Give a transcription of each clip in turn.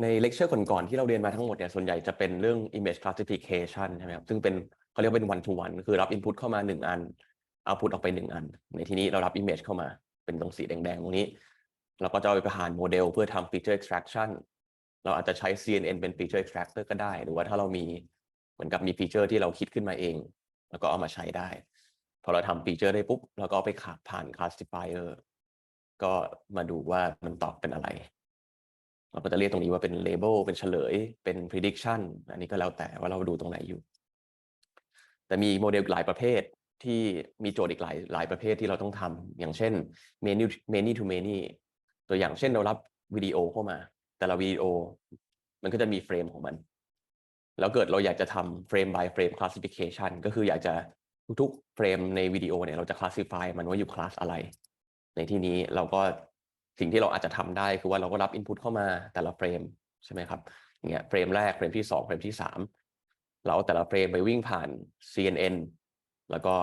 ในเลคเชอร์ก่อนๆที่เราเรียนมาทั้งหมดเนี่ยส่วนใหญ่จะเป็นเรื่อง image classification ใช่ไหมครับซึ่งเป็นเขาเรียกว่าเป็น one to one คือรับ input เข้ามาหนึ่งอัน output ออกไปหนึ่งอัน ในที่นี้เรารับ image เข้ามาเป็นตรงสีแดงๆ ตรงนี้ เราก็จะเอาไปผ่านโมเดลเพื่อทำ feature extraction เราอาจจะใช้ CNN เป็น feature extractor ก็ได้ หรือว่าถ้าเรามีเหมือนกับมีฟีเจอร์ที่เราคิดขึ้นมาเอง แล้วก็เอามาใช้ได้ พอเราทำฟีเจอร์ได้ปุ๊บเราก็ไปขาผ่าน classifier ก็มาดูว่ามันตอบเป็นอะไร เราก็จะเรียกตรงนี้ว่าเป็น label เป็นเฉลย เป็น prediction อันนี้ก็แล้วแต่ว่าเราดูตรงไหนอยู่ แต่มีโมเดลหลายประเภทที่มีโจทย์อีกหลายหลายประเภทที่เราต้องทำอย่างเช่น many many to many ตัวอย่างเช่นเรารับวิดีโอเข้ามา แต่ละวิดีโอมันก็จะมีเฟรมของมัน แล้วเกิดเราอยากจะทำเฟรม by เฟรม classification ก็คืออยากจะทุกๆเฟรมในวิดีโอเนี่ยเราจะ classify มันว่าอยู่คลาสอะไร ในที่นี้เราก็ สิ่งที่เราอาจจะทำได้คือว่าเราก็รับ input เข้ามาแต่ละเฟรมใช่ไหมครับอย่างเงี้ยเฟรมแรกเฟรมที่2เฟรมที่3เราเอาแต่ละเฟรมไปวิ่งผ่าน CNN แล้วก็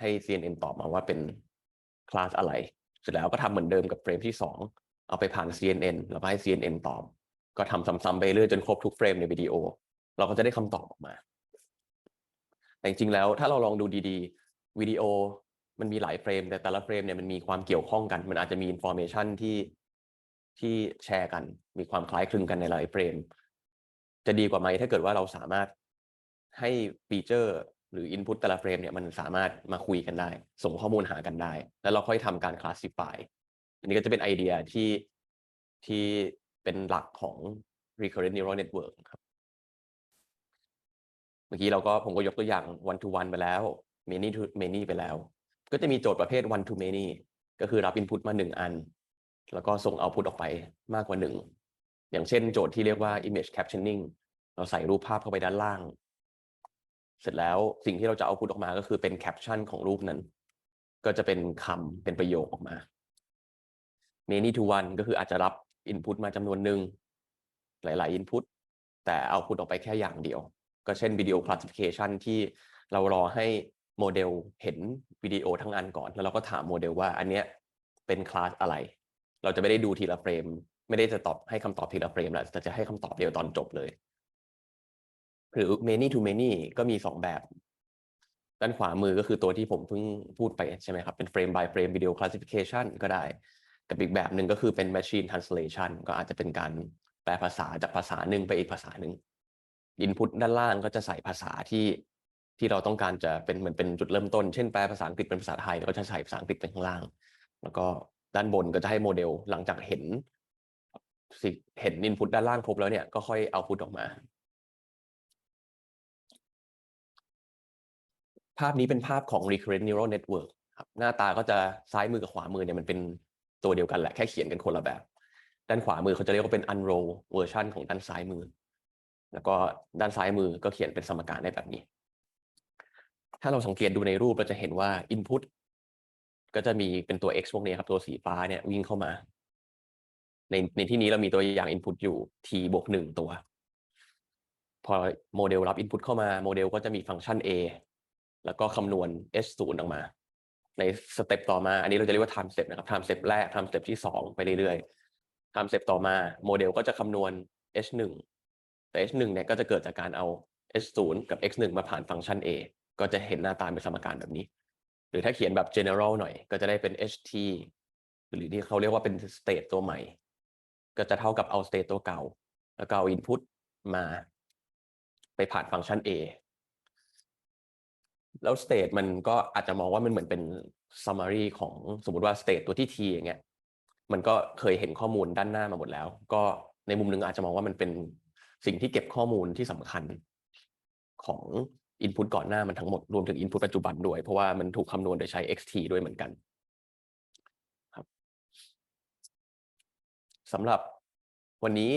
ให้ CNN ตอบมาว่าเป็นคลาสอะไร เสร็จแล้วก็ทำเหมือนเดิมกับเฟรมที่ 2 เอาไปผ่าน CNN แล้วก็ให้ CNN ตอบ ก็ทำซ้ำๆไปเรื่อยจนครบทุกเฟรมในวิดีโอ เราก็จะได้คำตอบออกมา แต่จริงๆแล้วถ้าเราลองดูดีๆ วิดีโอ มันมีหลายเฟรม แต่แต่ละเฟรมเนี่ยมันมีความเกี่ยวข้องกัน มันอาจจะมีอินโฟ a t ชันที่ที่แชร์กัน มีความคล้ายคลึงกันในหลายเฟรม จะดีกว่าไหมถ้าเกิดว่าเราสามารถให้ฟีเจอร์ หรือ Input แต่ละเฟรมเนี่ยมันสามารถมาคุยกันได้ ส่งข้อมูลหากันได้ แล้วเราค่อยทำการ classify อันนี้ก็จะเป็นไอเดียที่ที่เป็นหลักของ recurrent neural network ครับ เมื่อกี้เราก็ผมก็ยกตัวอย่าง one to one ไปแล้ว many to many ไปแล้ว ก็จะมีโจทย์ประเภท one to many ก็คือรับ input มาหนึ่งอัน แล้วก็ส่ง output ออกไปมากกว่าหนึ่งอย่างเช่นโจทย์ที่เรียกว่า image captioning เราใส่รูปภาพเข้าไปด้านล่าง เสร็จแล้วสิ่งที่เราจะเอาพุทออกมาก็คือเป็นแคปชั่นของรูปนั้น ก็จะเป็นคำเป็นประโยคออกมา many to one ก็คืออาจจะรับ input มาจำนวนหนึ่งหลาย ๆ input แต่เอาพุทออกไปแค่อย่างเดียว ก็เช่นวิดีโอ classification ที่เรารอให้ โมเดลเห็นวิดีโอทั้งอันก่อน แล้วเราก็ถามโมเดลว่าอันเนี้ยเป็นคลาสอะไร เราจะไม่ได้ดูทีละเฟรม ไม่ได้จะตอบให้คำตอบทีละเฟรมแล้วแต่จะให้คำตอบเดียวตอนจบเลย หรือ many to many ก็มีสองแบบ ด้านขวามือก็คือตัวที่ผมเพิ่งพูดไปใช่ไหมครับ เป็น frame by frame video classification ก็ได้ กับอีกแบบหนึ่งก็คือเป็น machine translation ก็อาจจะเป็นการแปลภาษาจากภาษาหนึ่งไปอีกภาษาหนึ่ง input ด้านล่างก็จะใส่ภาษาที่ ที่เราต้องการจะเป็นเหมือนเป็นจุดเริ่มต้น เช่นแปลภาษาอังกฤษเป็นภาษาไทยเราก็จะใส่ภาษาอังกฤษไปข้างล่าง แล้วก็ด้านบนก็จะให้โมเดลหลังจากเห็นเห็น input ด้านล่างครบแล้วเนี่ยก็ค่อยเอาพุทออกมา ภาพนี้เป็นภาพของ recurrent neural network ครับหน้าตาก็จะซ้ายมือกับขวามือเนี่ยมันเป็นตัวเดียวกันแหละแค่เขียนกันคนละแบบ ด้านขวามือเขาจะเรียกว่าเป็น unroll version ของด้านซ้ายมือ แล้วก็ด้านซ้ายมือก็เขียนเป็นสมการได้แบบนี้ ถ้าเราสังเกตดูในรูปเราจะเห็นว่า input ก็จะมีเป็นตัว x พวกนี้ครับตัวสีฟ้าเนี่ยวิ่งเข้ามา ในในที่นี้เรามีตัวอย่าง input อยู่ t บวกหนึ่งตัว พอโมเดลรับ input เข้ามาโมเดลก็จะมีฟังก์ชัน a แล้วก็คำนวณ h 0ออกมา ในสเต็ปต่อมา อันนี้เราจะเรียกว่า time step นะครับ time step แรก time step ที่2ไปเรื่อยๆ time step ต่อมาโมเดลก็จะคำนวณ h 1แต่ h 1เนี่ยก็จะเกิดจากการเอา h 0กับ x 1มาผ่านฟังก์ชัน a ก็จะเห็นหน้าตาเป็นสมการแบบนี้ หรือถ้าเขียนแบบ general หน่อย ก็จะได้เป็น ht หรือที่เขาเรียกว่าเป็น state ตัวใหม่ ก็จะเท่ากับเอา state ตัวเก่า แล้วก็เอา input มา ไปผ่านฟังก์ชัน a แล้ว state มันก็อาจจะมองว่ามันเหมือนเป็น summary ของสมมติว่า state ตัวที่ t อย่างเงี้ยมันก็เคยเห็นข้อมูลด้านหน้ามาหมดแล้ว ก็ในมุมหนึ่งอาจจะมองว่ามันเป็นสิ่งที่เก็บข้อมูลที่สำคัญของ input ก่อนหน้ามันทั้งหมดรวมถึง input ปัจจุบันด้วย เพราะว่ามันถูกคำนวณโดยใช้ xt ด้วยเหมือนกันครับสำหรับวันนี้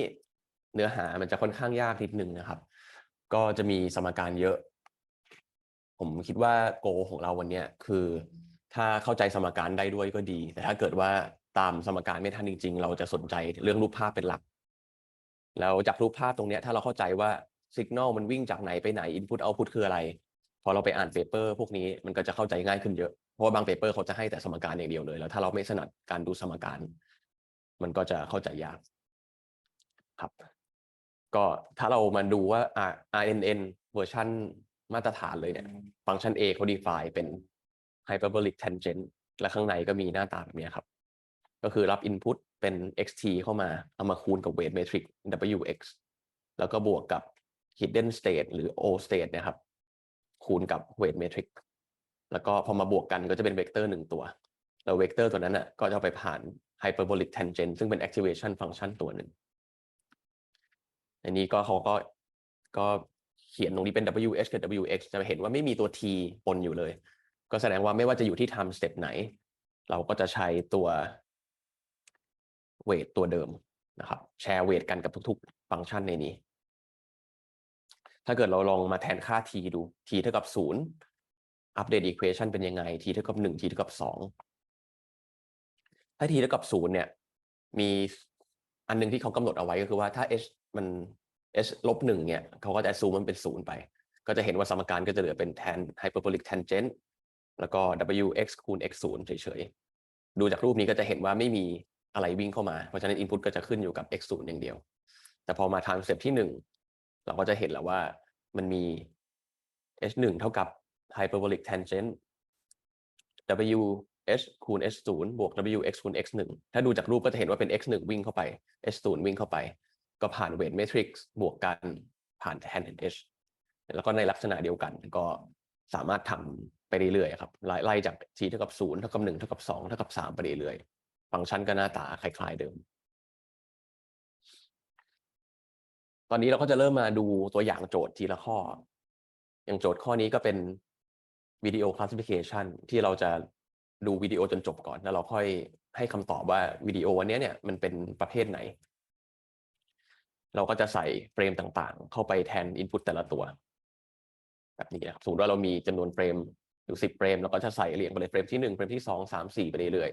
เนื้อหามันจะค่อนข้างยากนิดนึงนะครับ ก็จะมีสมการเยอะ ผมคิดว่าโก ของเราวันนี้คือ ถ้าเข้าใจสมการได้ด้วยก็ดี แต่ถ้าเกิดว่าตามสมการไม่ทันจริง ๆ เราจะสนใจเรื่องรูปภาพเป็นหลัก แล้วจากรูปภาพตรงนี้ถ้าเราเข้าใจว่า สัญญาณมันวิ่งจากไหนไปไหน input output คืออะไร พอเราไปอ่านเปเปอร์พวกนี้มันก็จะเข้าใจง่ายขึ้นเยอะ เพราะว่าบางเปเปอร์เขาจะให้แต่สมการอย่างเดียวเลย แล้วถ้าเราไม่ถนัดการดูสมการ มันก็จะเข้าใจยากครับ ก็ถ้าเรามาดูว่า RNN เวอร์ชันมาตรฐานเลยเนี่ย ฟังก์ชัน A เขา define เป็น hyperbolic tangent และข้างในก็มีหน้าตาแบบนี้ครับ ก็คือรับ input เป็น xt เข้ามา เอามาคูณกับ weight matrix wx แล้วก็บวกกับ hidden state หรือ o state นะครับ คูณกับ weight matrix แล้วก็พอมาบวกกันก็จะเป็นเวกเตอร์หนึ่งตัว แล้วเวกเตอร์ตัวนั้นน่ะก็จะไปผ่าน hyperbolic tangent ซึ่งเป็น activation function ตัวหนึ่งอันนี้ก็เขาก็ก็เขียนตรงนี้เป็น wh กับ wx จะเห็นว่าไม่มีตัว t ปนอยู่เลย ก็แสดงว่าไม่ว่าจะอยู่ที่ time step ไหน เราก็จะใช้ตัว weight ตัวเดิมนะครับ แชร์ weight กันกับทุก ๆ ฟังก์ชันในนี้ ถ้าเกิดเราลองมาแทนค่า t ดู t เท่ากับ0อัปเดต equation เป็นยังไง t เท่ากับ1 t เท่ากับ2ถ้า t เท่ากับ0เนี่ย มีอันหนึงที่เขากำหนดเอาไว้ก็คือว่าถ้า h มัน h ลบหนึ่งเนี่ยเขาก็จะ assume มันเป็น0ไป ก็จะเห็นว่าสมการก็จะเหลือเป็น tan hyperbolic tangent แล้วก็ wx คูณ x 0เฉยๆ ดูจากรูปนี้ก็จะเห็นว่าไม่มีอะไรวิ่งเข้ามา เพราะฉะนั้น input ก็จะขึ้นอยู่กับ x 0อย่างเดียว แต่พอมา time step ที่1 เราก็จะเห็นแล้วว่ามันมี h 1เท่ากับ hyperbolic tangent w h คูณ h 0บวก w x คูณ x 1ถ้าดูจากรูปก็จะเห็นว่าเป็น x 1วิ่งเข้าไป h 0วิ่งเข้าไป ก็ผ่าน weight matrix บวกกันผ่าน tan h แล้วก็ในลักษณะเดียวกันก็สามารถทำไปเรื่อยๆครับไล่ไล่จาก t เท่ากับ0เท่ากับ1เท่ากับ2เท่ากับ3ไปเรื่อยๆฟังก์ชันก็หน้าตาคล้ายๆเดิม ตอนนี้เราก็จะเริ่มมาดูตัวอย่างโจทย์ทีละข้อ อย่างโจทย์ข้อนี้ก็เป็นวิดีโอ classification ที่เราจะดูวิดีโอจนจบก่อนแล้วเราค่อยให้คำตอบว่าวิดีโอวันนี้เนี่ยมันเป็นประเภทไหน เราก็จะใส่เฟรมต่างๆ เข้าไปแทน input แต่ละตัว แบบนี้นะครับสมมติว่าเรามีจำนวนเฟรมอยู่สิบเฟรมเราก็จะใส่เรียงไปเลยเฟรมที่หนึ่งเฟรมที่สองสามสี่ไปเรื่อย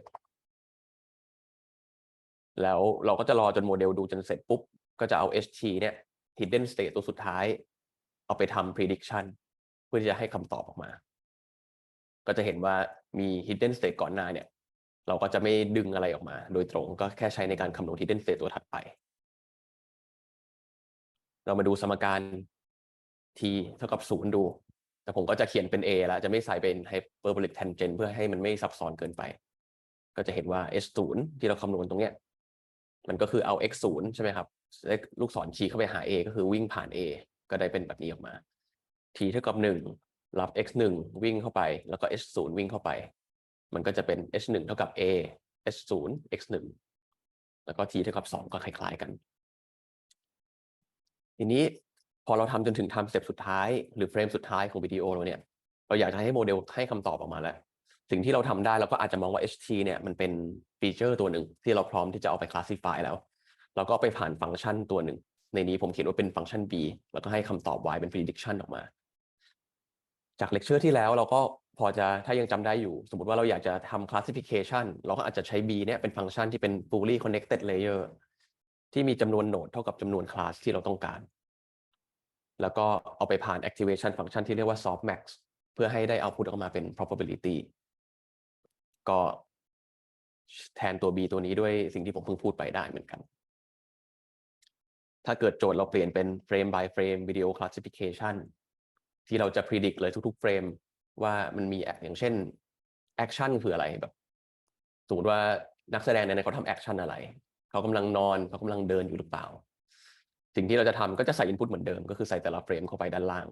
ๆแล้วเราก็จะรอจนโมเดลดูจนเสร็จปุ๊บ ก็จะเอา ht เนี่ย hidden state ตัวสุดท้าย เอาไปทำ prediction เพื่อที่จะให้คำตอบออกมา ก็จะเห็นว่ามี hidden state ก่อนหน้าเนี่ย เราก็จะไม่ดึงอะไรออกมา โดยตรงก็แค่ใช้ในการคำนวณ hidden state ตัวถัดไป เรามาดูสมการ t เท่ากับศูนย์ดู แต่ผมก็จะเขียนเป็น a แล้วจะไม่ใส่เป็น hyperbolic tangent เพื่อให้มันไม่ซับซ้อนเกินไป ก็จะเห็นว่า h 0ที่เราคำนวณตรงเนี้ย มันก็คือเอา x 0ใช่ไหมครับลูกศรชี้เข้าไปหา a ก็คือวิ่งผ่าน a ก็ได้เป็นแบบนี้ออกมา t เท่ากับ 1 รับ x 1วิ่งเข้าไป แล้วก็ h 0วิ่งเข้าไป มันก็จะเป็น h 1เท่ากับ a h 0 x 1แล้วก็ t เท่ากับ 2 ก็คล้าย ๆกัน ทีนี้พอเราทำจนถึง time step สุดท้ายหรือเฟรมสุดท้ายของวิดีโอเราเนี่ย เราอยากจะให้โมเดลให้คำตอบออกมาแล้ว สิ่งที่เราทำได้เราก็อาจจะมองว่า ht เนี่ยมันเป็นฟีเจอร์ตัวหนึ่งที่เราพร้อมที่จะเอาไป classify แล้วเราก็ไปผ่านฟังก์ชันตัวหนึ่ง ในนี้ผมเขียนว่าเป็นฟังก์ชัน b แล้วก็ให้คำตอบ y เป็น prediction ออกมา จากเลคเชอร์ที่แล้วเราก็พอจะถ้ายังจำได้อยู่ สมมติว่าเราอยากจะทำ classification เราก็อาจจะใช้ b เนี่ยเป็นฟังก์ชันที่เป็น fully connected layer ที่มีจำนวนโหนดเท่ากับจำนวนคลาสที่เราต้องการ แล้วก็เอาไปผ่าน activation ฟังก์ชันที่เรียกว่า softmax เพื่อให้ได้ output ออกมาเป็น probability ก็แทนตัว b ตัวนี้ด้วยสิ่งที่ผมเพิ่งพูดไปได้เหมือนกัน ถ้าเกิดโจทย์เราเปลี่ยนเป็น frame by frame video classification ที่เราจะ predict เลยทุกๆ เฟรม ว่ามันมีอย่างเช่น action คืออะไรแบบสมมติว่านักแสดงในนั้นเขาทำ action อะไร เขากำลังนอน เขากำลังเดินอยู่หรือเปล่า สิ่งที่เราจะทำก็จะใส่ input เหมือนเดิม ก็คือใส่แต่ละเฟรมเข้าไปด้านล่าง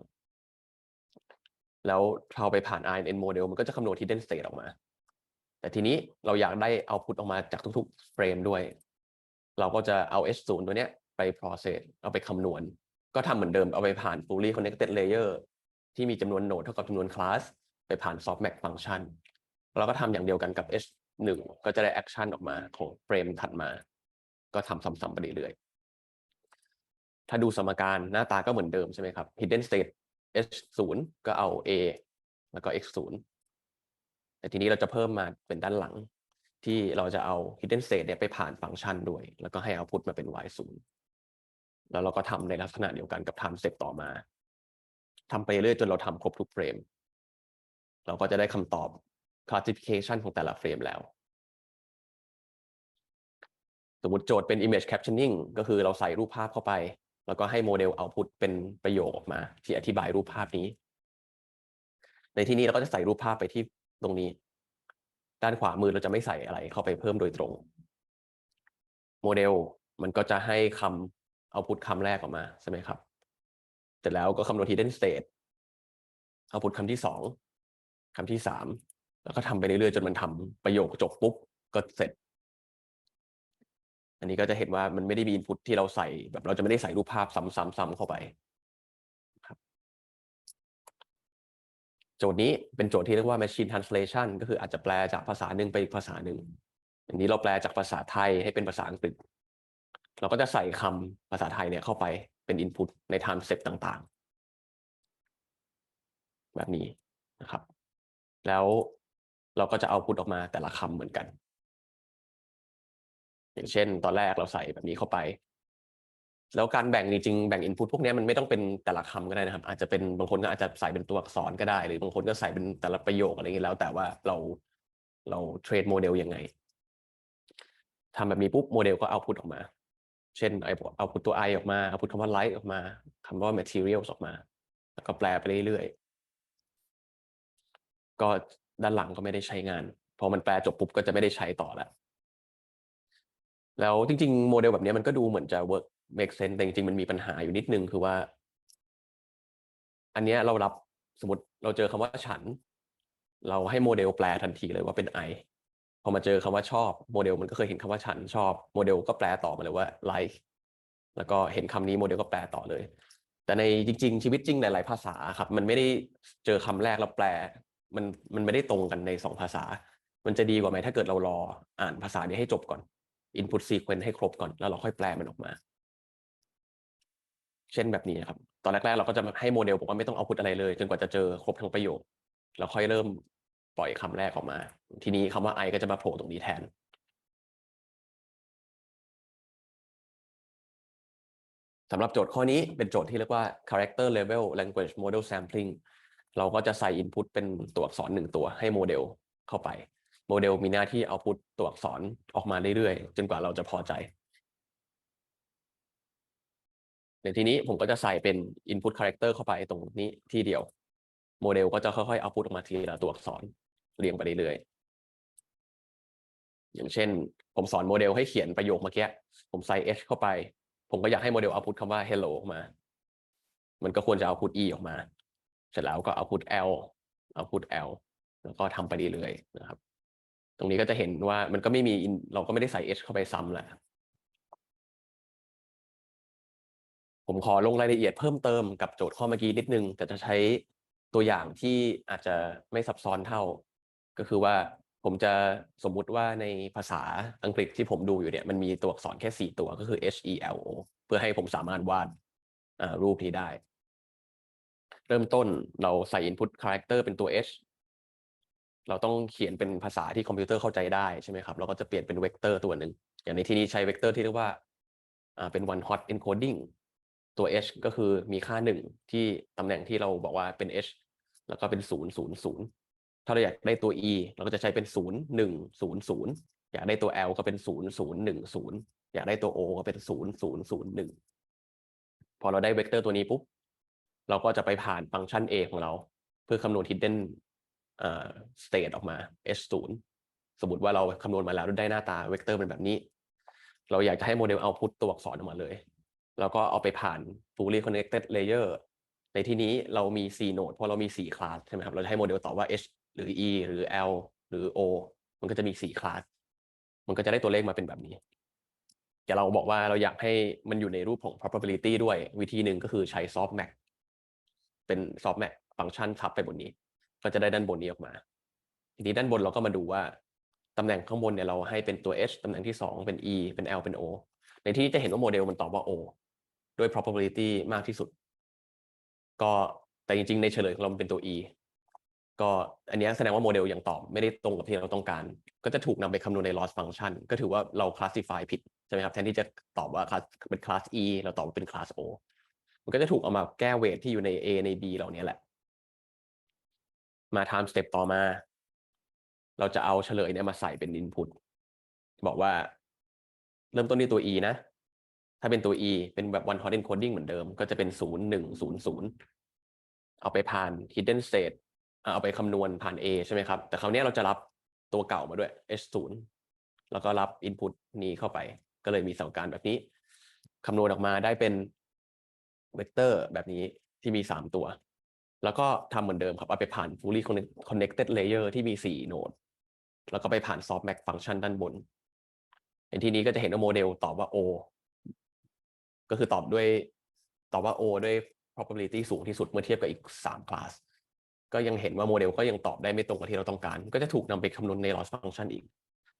แล้วพอไปผ่าน RNN model มันก็จะคำนวณ hidden state ออกมา แต่ทีนี้เราอยากได้ output ออกมาจากทุกๆเฟรมด้วย เราก็จะเอา H0 ตัวเนี้ยไป process เอาไปคำนวณ ก็ทำเหมือนเดิมเอาไปผ่าน fully connected layer ที่มีจำนวนโหนดเท่ากับจำนวนคลาสไปผ่าน softmax function เราก็ทำอย่างเดียวกันกับ H1 ก็จะได้ action ออกมาของเฟรมถัดมา ก็ทำซ้ำๆไปเรื่อยๆ ถ้าดูสมการหน้าตาก็เหมือนเดิมใช่ไหมครับ hidden state H0 ก็เอา A แล้วก็ X0 แต่ทีนี้เราจะเพิ่มมาเป็นด้านหลัง ที่เราจะเอา hidden state เนี่ยไปผ่านฟังก์ชันด้วย แล้วก็ให้ output มาเป็น y0 แล้วเราก็ทำในลักษณะเดียวกันกับ time step ต่อมาทำไปเรื่อยจนเราทำครบทุกเฟรม เราก็จะได้คำตอบ classification ของแต่ละเฟรมแล้ว สมมติโจทย์เป็น image captioning ก็คือเราใส่รูปภาพเข้าไป แล้วก็ให้โมเดล output เป็นประโยคออกมา ที่อธิบายรูปภาพนี้ ในที่นี้เราก็จะใส่รูปภาพไปที่ ตรงนี้ ด้านขวามือเราจะไม่ใส่อะไรเข้าไปเพิ่มโดยตรง โมเดลมันก็จะให้คำเอาพุทคำแรกออกมาใช่ไหมครับ เสร็จแล้วก็คำนวณ hidden state เอาพุทคำที่สองคำที่สามแล้วก็ทำไปเรื่อยๆจนมันทำประโยคจบปุ๊บก็เสร็จ อันนี้ก็จะเห็นว่ามันไม่ได้มี input ที่เราใส่แบบเราจะไม่ได้ใส่รูปภาพซ้ำๆๆเข้าไป โจทย์นี้เป็นโจทย์ที่เรียกว่า machine translation ก็คืออาจจะแปลจากภาษาหนึ่งไปอีกภาษาหนึ่งอันนี้เราแปลจากภาษาไทยให้เป็นภาษาอังกฤษ เราก็จะใส่คำภาษาไทยเนี่ยเข้าไปเป็น input ใน time step ต่างๆ แบบนี้นะครับ แล้วเราก็จะเอาพุทออกมาแต่ละคำเหมือนกัน อย่างเช่น ตอนแรกเราใส่แบบนี้เข้าไป แล้วการแบ่งจริงๆแบ่ง input พวกนี้มันไม่ต้องเป็นแต่ละคำก็ได้นะครับ อาจจะเป็นบางคนก็อาจจะใส่เป็นตัวอักษรก็ได้ หรือบางคนก็ใส่เป็นแต่ละประโยคอะไรอย่างนี้แล้ว แต่ว่าเราเราเทรดโมเดลยังไงทำแบบนี้ปุ๊บโมเดลก็เอาพุทออกมา เช่นเอาพุทตัว i ออกมาเอาพุทคำว่า light ออกมาคำว่า materials ออกมา แล้วก็แปลไปเรื่อยๆก็ด้านหลังก็ไม่ได้ใช้งาน พอมันแปลจบปุ๊บก็จะไม่ได้ใช้ต่อแล้วแล้วจริงๆ โมเดลแบบนี้มันก็ดูเหมือนจะ work make sense แต่จริงๆมันมีปัญหาอยู่นิดนึงคือว่า อันเนี้ยเรารับสมมติเราเจอคำว่าฉัน เราให้โมเดลแปลทันทีเลยว่าเป็น I พอมาเจอคำว่าชอบโมเดลมันก็เคยเห็นคำว่าฉันชอบโมเดลก็แปลต่อมาเลยว่า like แล้วก็เห็นคำนี้โมเดลก็แปลต่อเลย แต่ในจริง ๆ ชีวิตจริงหลาย ๆ ภาษาครับ มันไม่ได้เจอคำแรกแล้วแปล มันมันไม่ได้ตรงกันในสองภาษา มันจะดีกว่าไหมถ้าเกิดเรารออ่านภาษานี้ให้จบก่อน input sequence ให้ครบก่อนแล้วเราค่อยแปลมันออกมา เช่นแบบนี้นะครับ ตอนแรกๆเราก็จะให้โมเดลบอกว่าไม่ต้องเอาพุทอะไรเลย จนกว่าจะเจอครบทั้งประโยค แล้วค่อยเริ่มปล่อยคำแรกออกมา ทีนี้คำว่า i ก็จะมาโผล่ตรงนี้แทน สำหรับโจทย์ข้อนี้เป็นโจทย์ที่เรียกว่า character level language model sampling เราก็จะใส่ input เป็นตัวอักษรหนึ่งตัวให้โมเดลเข้าไป โมเดลมีหน้าที่เอาพุทตัวอักษรออกมาเรื่อยๆ จนกว่าเราจะพอใจ ในทีนี้ผมก็จะใส่เป็น input character เข้าไปตรงนี้ที่เดียว โมเดลก็จะค่อยๆเอาพุทออกมาทีละตัวอักษรเรียงไปเรื่อยๆอย่างเช่น ผมสอนโมเดลให้เขียนประโยคเมื่อกี้ผมใส่ h เข้าไป ผมก็อยากให้โมเดลเอาพุทคำว่า hello ออกมา มันก็ควรจะเอาพุท e ออกมา เสร็จแล้วก็เอาพุท l เอาพุท l แล้วก็ทำไปเรื่อยๆนะครับ ตรงนี้ก็จะเห็นว่ามันก็ไม่มีเราก็ไม่ได้ใส่ h เข้าไปซ้ำแหละ ผมขอลงรายละเอียดเพิ่มเติมกับโจทย์ข้อเมื่อกี้นิดนึง แต่จะใช้ตัวอย่างที่อาจจะไม่ซับซ้อนเท่า ก็คือว่าผมจะสมมุติว่าในภาษาอังกฤษที่ผมดูอยู่เนี่ยมันมีตัวอักษรแค่ 4 ตัวก็คือ H E L O เพื่อให้ผมสามารถวาดรูปนี้ได้ เริ่มต้นเราใส่ input character เป็นตัว H เราต้องเขียนเป็นภาษาที่คอมพิวเตอร์เข้าใจได้ใช่ไหมครับเราก็จะเปลี่ยนเป็นเวกเตอร์ตัวหนึ่งอย่างในที่นี้ใช้เวกเตอร์ที่เรียกว่าเป็น one hot encoding ตัว h ก็คือมีค่าหนึ่งที่ตำแหน่งที่เราบอกว่าเป็น h แล้วก็เป็นศูนย์ศูนย์ศูนย์ถ้าเราอยากได้ตัว e เราก็จะใช้เป็นศูนย์หนึ่งศูนย์ศูนย์อยากได้ตัว l ก็เป็นศูนย์ศูนย์หนึ่งศูนย์อยากได้ตัว o ก็เป็นศูนย์ศูนย์ศูนย์หนึ่งพอเราได้เวกเตอร์ตัวนี้ปุ๊บ เราก็จะไปผ่านฟังก์ชัน a ของเรา เพื่อคำนวณ hidden state ออกมา h ศูนย์สมมติว่าเราคำนวณมาแล้วได้หน้าตาเวกเตอร์เป็นแบบนี้ เราอยากจะให้โมเดลเอาพุทตัวอักษรออกมาเลย แล้วก็เอาไปผ่าน fully connected layer ในที่นี้เรามี4โหนดเพราะเรามี4คลาสใช่ไหมครับ เราจะให้โมเดลตอบว่า h หรือ e หรือ l หรือ o มันก็จะมี4คลาสมันก็จะได้ตัวเลขมาเป็นแบบนี้แต่เราบอกว่าเราอยากให้มันอยู่ในรูปของ probability ด้วยวิธีหนึ่งก็คือใช้ softmax เป็น softmax ฟังก์ชันทับไปบนนี้ ก็จะได้ด้านบนนี้ออกมา ทีนี้ด้านบนเราก็มาดูว่าตำแหน่งข้างบนเนี่ยเราให้เป็นตัว h ตำแหน่งที่ 2 เป็น e เป็น l เป็น o ในที่นี้จะเห็นว่าโมเดลมันตอบว่า O ด้วย probability มากที่สุด ก็แต่จริง ๆ ในเฉลยของเราเป็นตัว E ก็อันนี้แสดงว่าโมเดลยังตอบไม่ได้ตรงกับที่เราต้องการ ก็จะถูกนำไปคำนวณใน loss function ก็ถือว่าเรา classify ผิดใช่ไหมครับแทนที่จะตอบว่าเป็น class E เราตอบว่าเป็น class O มันก็จะถูกเอามาแก้เวทที่อยู่ใน A ใน B เหล่านี้แหละ มา time step ต่อมา เราจะเอาเฉลยเนี่ยมาใส่เป็น input บอกว่า เริ่มต้นที่ตัว e นะ ถ้าเป็นตัว e เป็นแบบ one hot encoding เหมือนเดิม ก็จะเป็นศูนย์หนึ่งศูนย์ศูนย์เอาไปผ่าน hidden state เอาไปคำนวณผ่าน a ใช่ไหมครับ แต่คราวนี้เราจะรับตัวเก่ามาด้วย h ศูนย์แล้วก็รับ input นี้เข้าไป ก็เลยมีสมการแบบนี้คำนวณออกมาได้เป็นเวกเตอร์แบบนี้ที่มี 3 ตัว แล้วก็ทำเหมือนเดิมครับ เอาไปผ่าน fully connected layer ที่มี 4 โนด แล้วก็ไปผ่าน softmax function ด้านบนในที่นี้ก็จะเห็นว่าโมเดลตอบว่า O ก็คือตอบด้วยตอบว่า O ด้วย probability สูงที่สุดเมื่อเทียบกับอีก3 class ก็ยังเห็นว่าโมเดลก็ยังตอบได้ไม่ตรงกับที่เราต้องการ ก็จะถูกนำไปคำนวณใน loss function อีก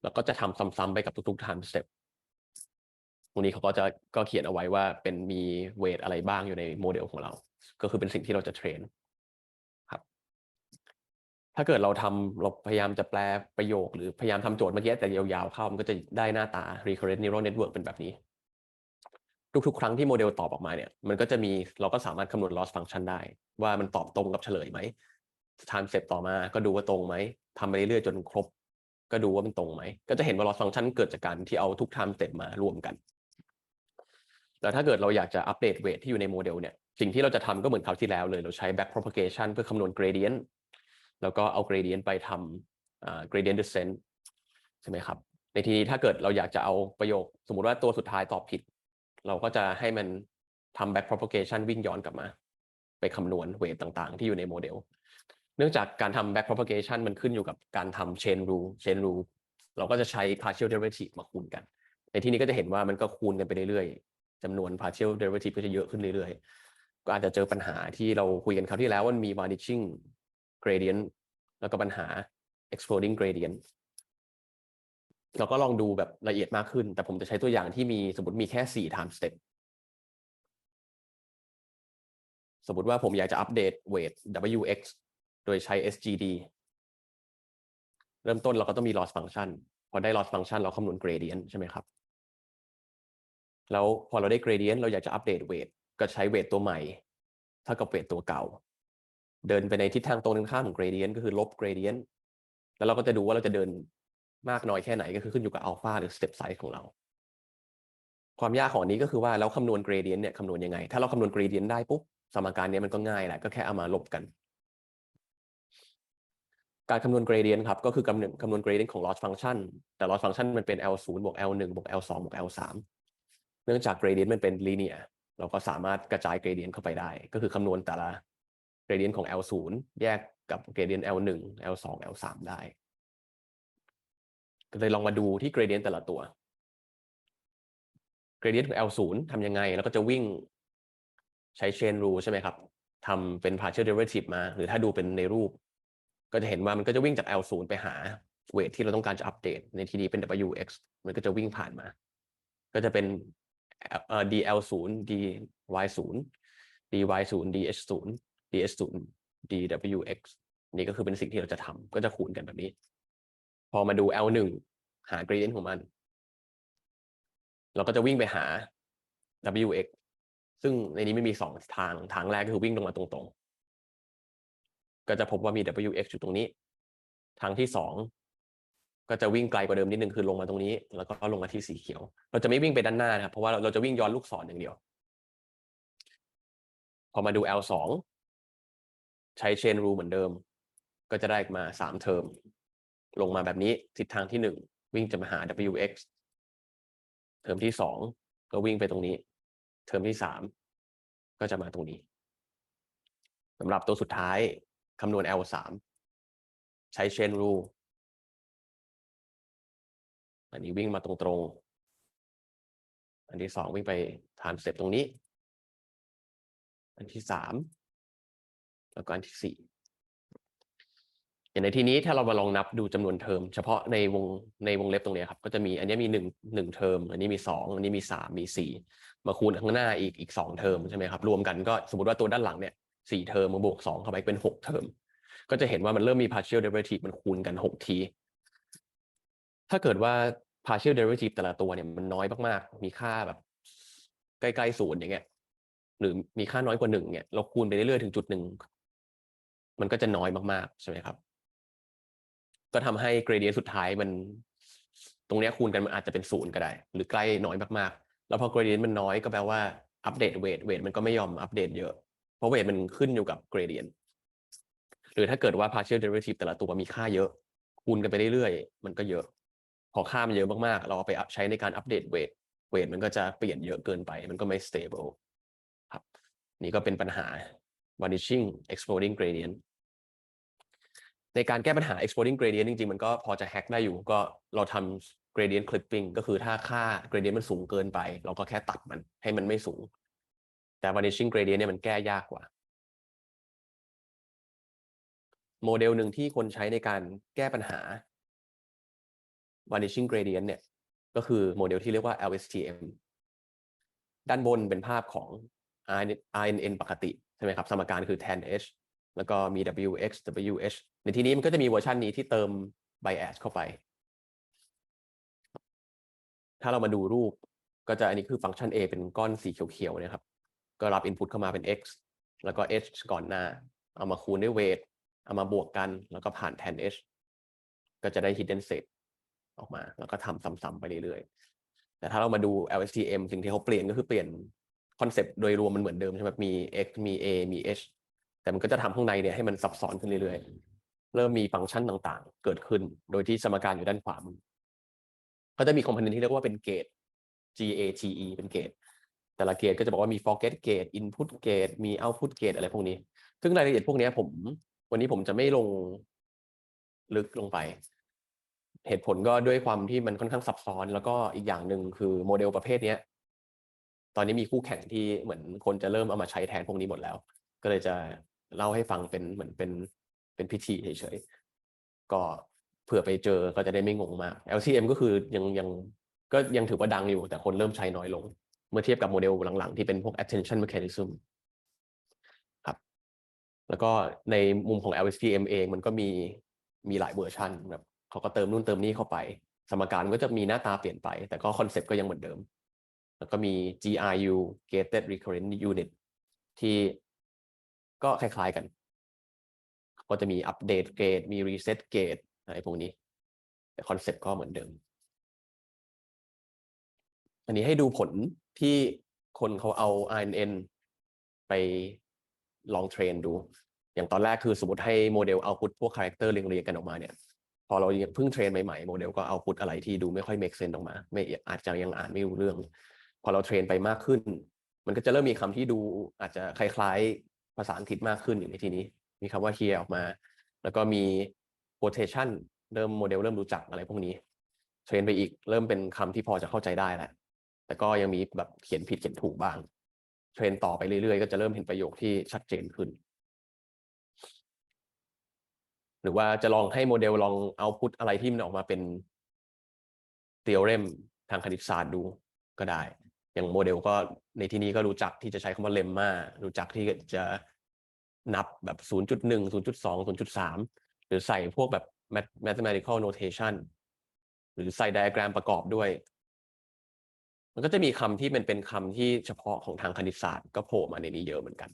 แล้วก็จะทำซ้ำๆไปกับทุกๆ time step ตรงนี้เขาก็จะก็เขียนเอาไว้ว่าเป็นมีเวทอะไรบ้างอยู่ในโมเดลของเรา ก็คือเป็นสิ่งที่เราจะเทรนครับ ถ้าเกิดเราทำเราพยายามจะแปลประโยค หรือพยายามทำโจทย์เมื่อกี้แต่ยาวๆเข้ามันก็จะได้หน้าตา recurrent neural network เป็นแบบนี้ ทุกๆ ครั้งที่โมเดลตอบออกมาเนี่ย มันก็จะมีเราก็สามารถคำนวณ loss function ได้ ว่ามันตอบตรงกับเฉลยไหม time step ต่อมาก็ดูว่าตรงไหมทำไปเรื่อยๆจนครบ ก็ดูว่ามันตรงไหม ก็จะเห็นว่า loss function เกิดจากการที่เอาทุก time step มารวมกันแต่ถ้าเกิดเราอยากจะอัปเดตเวทที่อยู่ในโมเดลเนี่ยสิ่งที่เราจะทำก็เหมือนคราวที่แล้วเลยเราใช้ back propagation เพื่อคำนวณ gradient แล้วก็เอา gradient ไปทำ gradient descent ใช่ไหมครับในทีนี้ถ้าเกิดเราอยากจะเอาประโยค สมมุติว่าตัวสุดท้ายตอบผิด เราก็จะให้มันทำ back propagation วิ่งย้อนกลับมา ไปคำนวณเวทต่างๆ ที่อยู่ในโมเดล เนื่องจากการทำ back propagation มันขึ้นอยู่กับการทำ chain rule chain rule เราก็จะใช้ partial derivative มาคูณกัน ในที่นี้ก็จะเห็นว่ามันก็คูณกันไปเรื่อยๆจำนวน partial derivative ก็จะเยอะขึ้นเรื่อยๆ ก็อาจจะเจอปัญหาที่เราคุยกันคราวที่แล้วว่ามันมี vanishing gradient แล้วก็ปัญหา exploding gradient เราก็ลองดูแบบละเอียดมากขึ้น แต่ผมจะใช้ตัวอย่างที่มีสมมติมีแค่4 time step สมมติว่าผมอยากจะอัปเดต weight wx โดยใช้ SGD เริ่มต้นเราก็ต้องมี loss function พอได้ loss function เราคำนวณ gradient ใช่ไหมครับ แล้วพอเราได้ gradient เราอยากจะอัปเดต weight ก็ใช้ weight ตัวใหม่ เท่ากับ weight ตัวเก่า เดินไปในทิศทางตรงข้ามของ gradient ก็คือลบ gradient แล้วเราก็จะดูว่าเราจะเดิน มากน้อยแค่ไหนก็คือขึ้นอยู่กับ alpha หรือ step size ของเรา ความยากของนี้ก็คือว่าแล้วคำนวณ gradient เนี่ยคำนวณยังไง ถ้าเราคำนวณ gradient ได้ปุ๊บสมการนี้มันก็ง่ายแหละก็แค่เอามาลบกัน การคำนวณ gradient ครับก็คือกำนวณคำนวณ gradient ของ loss function แต่ loss function มันเป็น L 0บวก L 1บวก L 2บวก L 3เนื่องจาก gradient มันเป็น linear เราก็สามารถกระจาย gradient เข้าไปได้ ก็คือคำนวณแต่ละ gradient ของ L 0แยกกับ gradient L 1 L 2 L 3ได้ เลยลองมาดูที่ gradient แต่ละตัว gradient ของ L 0 ทำยังไง แล้วก็จะวิ่งใช้ chain rule ใช่ไหมครับทำเป็น partial derivative มา หรือถ้าดูเป็นในรูป ก็จะเห็นว่ามันก็จะวิ่งจาก L 0 ไปหาเวทที่เราต้องการจะอัปเดต ในที่นี้เป็น WX มันก็จะวิ่งผ่านมา ก็จะเป็น DL 0 DY 0 DY 0 DH 0 DH 0 DWX นี่ก็คือเป็นสิ่งที่เราจะทำก็จะคูณกันแบบนี้ พอมาดู L 1 หา gradient ของมัน เราก็จะวิ่งไปหา WX ซึ่งในนี้ไม่มีสองทาง ทางแรกก็คือวิ่งลงมาตรงๆ ก็จะพบว่ามี WX อยู่ตรงนี้ ทางที่สองก็จะวิ่งไกลกว่าเดิมนิดนึงคือลงมาตรงนี้ แล้วก็ลงมาที่สีเขียว เราจะไม่วิ่งไปด้านหน้านะครับเพราะว่าเราจะวิ่งย้อนลูกศรอย่างเดียว พอมาดู L สองใช้ chain rule เหมือนเดิม ก็จะได้มาสามเทอม ลงมาแบบนี้ทิศทางที่หนึ่งวิ่งจะมาหา WX เทอมที่สองก็วิ่งไปตรงนี้ เทอมที่สามก็จะมาตรงนี้สำหรับตัวสุดท้ายคำนวณ L สามใช้ chain rule อันนี้วิ่งมาตรงๆ อันที่สองวิ่งไป time step ตรงนี้ อันที่สามแล้วก็อันที่สี่ อย่างในที่นี้ถ้าเรามาลองนับดูจำนวนเทอม เฉพาะในวงในวงเล็บตรงนี้ครับก็จะมีอันนี้มีหนึ่งหนึ่งเทอม อันนี้มีสองอันนี้มีสามมีสี่มาคูณข้างหน้าอีกอีกสองเทอมใช่ไหมครับรวมกันก็สมมติว่าตัวด้านหลังเนี่ยสี่เทอมมาบวกสองเข้าไปเป็นหกเทอม ก็จะเห็นว่ามันเริ่มมี partial derivative มันคูณกันหกที ถ้าเกิดว่า partial derivative แต่ละตัวเนี่ยมันน้อยมากๆ มีค่าแบบใกล้ๆศูนย์อย่างเงี้ยหรือมีค่าน้อยกว่าหนึ่งเนี่ยเราคูณไปเรื่อยๆถึงจุดหนึ่งมันก็จะน้อยมากๆใช่ไหมครับ ก็ทำให้ gradient สุดท้ายมัน ตรงนี้คูณกันมันอาจจะเป็นศูนย์ก็ได้ หรือใกล้น้อยมากๆ แล้วพอ gradient มันน้อยก็แปลว่าอัปเดตเวทเวทมันก็ไม่ยอมอัปเดตเยอะ เพราะเวทมันขึ้นอยู่กับ gradient หรือถ้าเกิดว่า partial derivative แต่ละตัวมีค่าเยอะ คูณกันไปเรื่อยๆ มันก็เยอะ พอค่ามันเยอะมากๆ เราเอาไปใช้ในการอัปเดตเวทเวทมันก็จะเปลี่ยนเยอะเกินไป มันก็ไม่ stable ครับ นี่ก็เป็นปัญหา vanishing exploding gradient ในการแก้ปัญหา exploding gradient จริงๆ มันก็พอจะแฮ็กได้อยู่ ก็เราทำ gradient clipping ก็คือถ้าค่า gradient มันสูงเกินไป เราก็แค่ตัดมันให้มันไม่สูง แต่ vanishing gradient เนี่ยมันแก้ยากกว่า โมเดลหนึ่งที่คนใช้ในการแก้ปัญหา vanishing gradient เนี่ย ก็คือโมเดลที่เรียกว่า LSTM ด้านบนเป็นภาพของ RNN ปกติ ใช่ไหมครับ สมการคือ tan h แล้วก็มี wx wh ในที่นี้มันก็จะมีเวอร์ชันนี้ที่เติม bias เข้าไป ถ้าเรามาดูรูปก็จะอันนี้คือฟังก์ชัน a เป็นก้อนสีเขียวๆเนี่ยครับ ก็รับ input เข้ามาเป็น x แล้วก็ h ก่อนหน้า เอามาคูณด้วย weight เอามาบวกกัน แล้วก็ผ่าน tan h ก็จะได้ hidden set ออกมา แล้วก็ทำซ้ำๆไปเรื่อยๆ แต่ถ้าเรามาดู LSTM สิ่งที่เขาเปลี่ยนก็คือเปลี่ยนคอนเซปต์โดยรวมมันเหมือนเดิมใช่ไหมมี x มี a มี h แต่มันก็จะทำข้างในเนี่ยให้มันซับซ้อนขึ้นเรื่อยๆ เริ่มมีฟังก์ชันต่างๆ เกิดขึ้น โดยที่สมการอยู่ด้านขวามือก็จะมีคอมโพเนนต์ที่เรียกว่าเป็นเกต GATE เป็นเกต แต่ละเกตก็จะบอกว่ามี forget gate input gate มี output gate อะไรพวกนี้ ซึ่งรายละเอียดพวกนี้ผม วันนี้ผมจะไม่ลงลึกลงไป เหตุผลก็ด้วยความที่มันค่อนข้างซับซ้อน แล้วก็อีกอย่างหนึ่งคือโมเดลประเภทนี้ตอนนี้มีคู่แข่งที่เหมือนคนจะเริ่มเอามาใช้แทนพวกนี้หมดแล้ว ก็เลยจะ เล่าให้ฟังเป็นเหมือนเป็นเป็นพิธีเฉยๆก็เผื่อไปเจอก็จะได้ไม่งงมาก LCM ก็คือยังยังก็ยังถือว่าดังอยู่แต่คนเริ่มใช้น้อยลง เมื่อเทียบกับโมเดลหลังๆ ที่เป็นพวก attention mechanism ครับ แล้วก็ในมุมของ LSTM เองมันก็มีมีหลายเวอร์ชันแบบเขาก็เติมนู่นเติมนี่เข้าไป สมการก็จะมีหน้าตาเปลี่ยนไป แต่ก็คอนเซปต์ก็ยังเหมือนเดิม แล้วก็มี GRU gated recurrent unit ที่ ก็คล้ายๆกัน ก็จะมีอัปเดตเกตมีรีเซ็ตเกตอะไรพวกนี้ แต่คอนเซ็ปต์ก็เหมือนเดิม อันนี้ให้ดูผลที่คนเขาเอา RNN ไปลองเทรนดู อย่างตอนแรกคือสมมติให้โมเดลเอาพุทพวกคาแรคเตอร์เรียงๆกันออกมาเนี่ยพอเราเพิ่งเทรนใหม่ๆ โมเดลก็เอาพุทอะไรที่ดูไม่ค่อย make sense ออกมา ไม่อาจจะยังอ่านไม่รู้เรื่อง พอเราเทรนไปมากขึ้น มันก็จะเริ่มมีคำที่ดูอาจจะคล้ายๆ ภาษาอังกฤษมากขึ้นอย่างในที่นี้ มีคำว่า here ออกมา แล้วก็มี quotation เริ่มโมเดลเริ่มรู้จักอะไรพวกนี้เทรนไปอีกเริ่มเป็นคำที่พอจะเข้าใจได้แหละแต่ก็ยังมีแบบเขียนผิดเขียนถูกบ้าง เทรนต่อไปเรื่อยๆ ก็จะเริ่มเห็นประโยคที่ชัดเจนขึ้น หรือว่าจะลองให้โมเดลลองเอาพุทอะไรที่มันออกมาเป็น theorem ทางคณิตศาสตร์ดูก็ได้ อย่างโมเดลก็ในที่นี้ก็รู้จักที่จะใช้คำว่าเลมมารู้จักที่จะนับแบบ 0.1 0.2 0.3 หรือใส่พวกแบบ mathematical notation หรือใส่ไดอะแกรมประกอบด้วย มันก็จะมีคำที่มันเป็นคำที่เฉพาะของทางคณิตศาสตร์ก็โผล่มาในนี้เยอะเหมือนกัน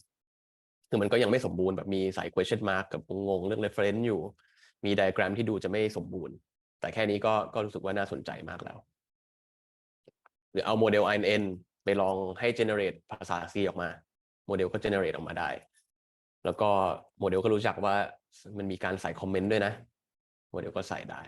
คือมันก็ยังไม่สมบูรณ์แบบมีใส่ question mark กับงงเรื่อง reference อยู่ มีไดอะแกรมที่ดูจะไม่สมบูรณ์ แต่แค่นี้ก็ก็รู้สึกว่าน่าสนใจมากแล้ว หรือเอาโมเดล INN ไปลองให้ generate ภาษา C ออกมา โมเดลก็ generate ออกมาได้ แล้วก็โมเดลก็รู้จักว่ามันมีการใส่คอมเมนต์ด้วยนะ โมเดลก็ใส่ได้